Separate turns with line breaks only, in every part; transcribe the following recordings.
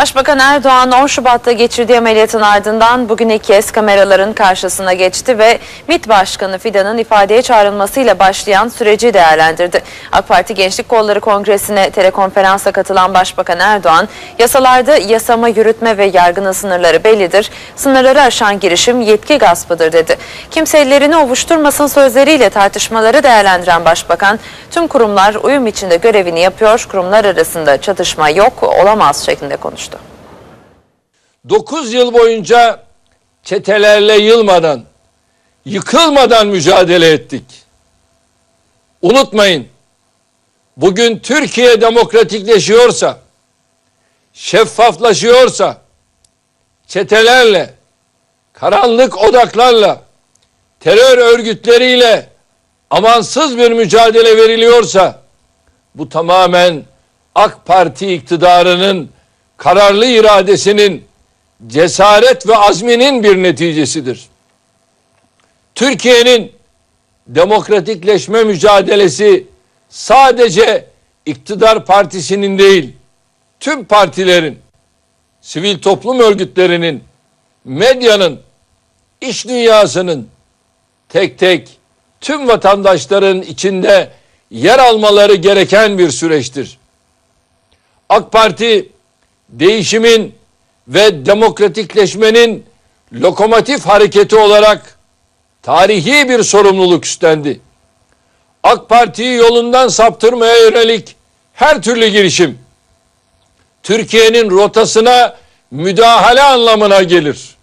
Başbakan Erdoğan 10 Şubat'ta geçirdiği ameliyatın ardından bugün ilk kez kameraların karşısına geçti ve MİT Başkanı Fidan'ın ifadeye çağrılmasıyla başlayan süreci değerlendirdi. AK Parti Gençlik Kolları Kongresi'ne telekonferansa katılan Başbakan Erdoğan, yasalarda yasama, yürütme ve yargının sınırları bellidir. Sınırları aşan girişim yetki gaspıdır dedi. Kimse ellerini ovuşturmasın sözleriyle tartışmaları değerlendiren Başbakan, tüm kurumlar uyum içinde görevini yapıyor, kurumlar arasında çatışma yok, olamaz şeklinde konuştu.
9 yıl boyunca çetelerle yılmadan, yıkılmadan mücadele ettik. Unutmayın, bugün Türkiye demokratikleşiyorsa, şeffaflaşıyorsa, çetelerle, karanlık odaklarla, terör örgütleriyle amansız bir mücadele veriliyorsa, bu tamamen AK Parti iktidarının kararlı iradesinin cesaret ve azminin bir neticesidir. Türkiye'nin demokratikleşme mücadelesi sadece iktidar partisinin değil, tüm partilerin, sivil toplum örgütlerinin, medyanın, iş dünyasının tek tek tüm vatandaşların içinde yer almaları gereken bir süreçtir. AK Parti değişimin ve demokratikleşmenin lokomotif hareketi olarak tarihi bir sorumluluk üstlendi. AK Parti'yi yolundan saptırmaya yönelik her türlü girişim Türkiye'nin rotasına müdahale anlamına gelir.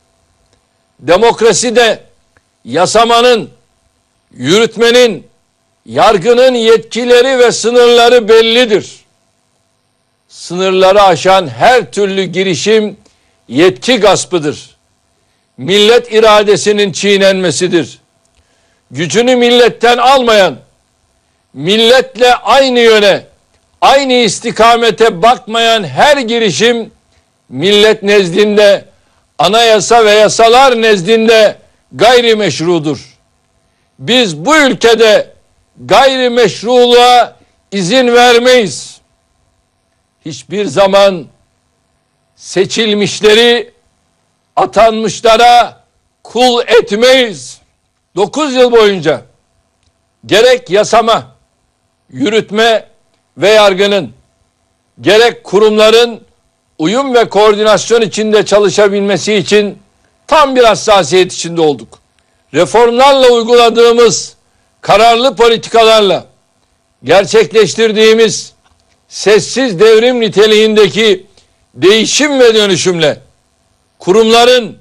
Demokrasi de yasamanın, yürütmenin, yargının yetkileri ve sınırları bellidir. Sınırları aşan her türlü girişim yetki gaspıdır. Millet iradesinin çiğnenmesidir. Gücünü milletten almayan, milletle aynı yöne, aynı istikamete bakmayan her girişim millet nezdinde, anayasa ve yasalar nezdinde gayrimeşrudur. Biz bu ülkede gayrimeşruluğa izin vermeyiz. Hiçbir zaman seçilmişleri atanmışlara kul etmeyiz. 9 yıl boyunca gerek yasama, yürütme ve yargının gerek kurumların uyum ve koordinasyon içinde çalışabilmesi için tam bir hassasiyet içinde olduk. Reformlarla uyguladığımız kararlı politikalarla gerçekleştirdiğimiz sessiz devrim niteliğindeki değişim ve dönüşümle kurumların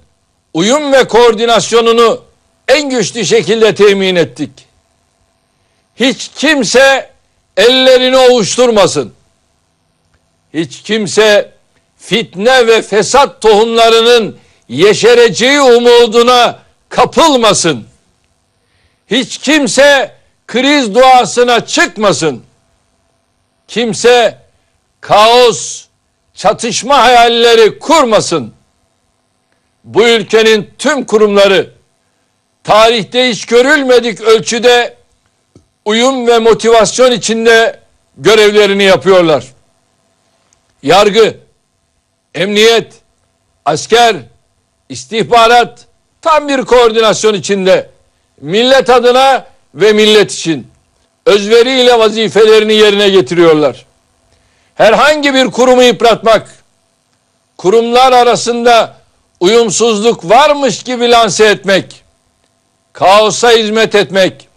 uyum ve koordinasyonunu en güçlü şekilde temin ettik. Hiç kimse ellerini ovuşturmasın. Hiç kimse fitne ve fesat tohumlarının yeşereceği umuduna kapılmasın. Hiç kimse kriz duasına çıkmasın. Kimse kaos, çatışma hayalleri kurmasın. Bu ülkenin tüm kurumları tarihte hiç görülmedik ölçüde uyum ve motivasyon içinde görevlerini yapıyorlar. Yargı, emniyet, asker, istihbarat tam bir koordinasyon içinde millet adına ve millet için özveriyle vazifelerini yerine getiriyorlar herhangi bir kurumu yıpratmak, kurumlar arasında uyumsuzluk varmış gibi lanse etmek, kaosa hizmet etmek,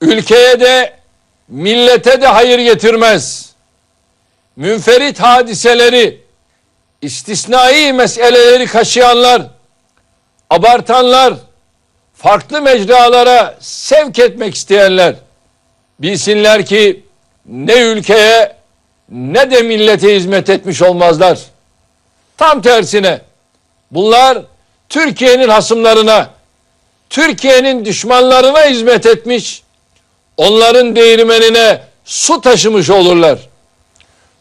ülkeye de millete de hayır getirmez. Münferit hadiseleri, istisnai meseleleri kaşıyanlar, abartanlar, farklı mecralara sevk etmek isteyenler bilsinler ki ne ülkeye ne de millete hizmet etmiş olmazlar. Tam tersine bunlar Türkiye'nin hasımlarına, Türkiye'nin düşmanlarına hizmet etmiş, onların değirmenine su taşımış olurlar.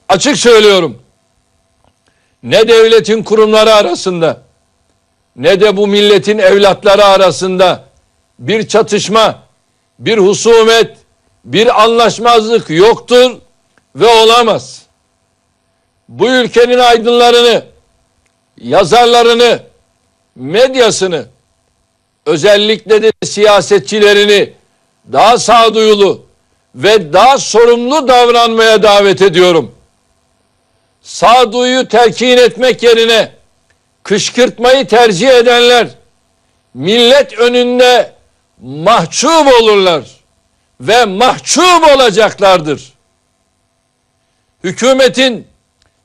Açık söylüyorum. Ne devletin kurumları arasında ne de bu milletin evlatları arasında bir çatışma, bir husumet, bir anlaşmazlık yoktur ve olamaz. Bu ülkenin aydınlarını, yazarlarını, medyasını, özellikle de siyasetçilerini daha sağduyulu ve daha sorumlu davranmaya davet ediyorum. Sağduyu telkin etmek yerine kışkırtmayı tercih edenler millet önünde mahcup olurlar ve mahcup olacaklardır. Hükümetin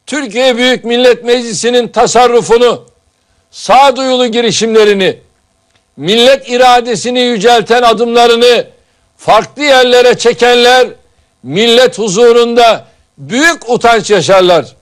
Türkiye Büyük Millet Meclisi'nin tasarrufunu, sağduyulu girişimlerini, millet iradesini yücelten adımlarını farklı yerlere çekenler millet huzurunda büyük utanç yaşarlar.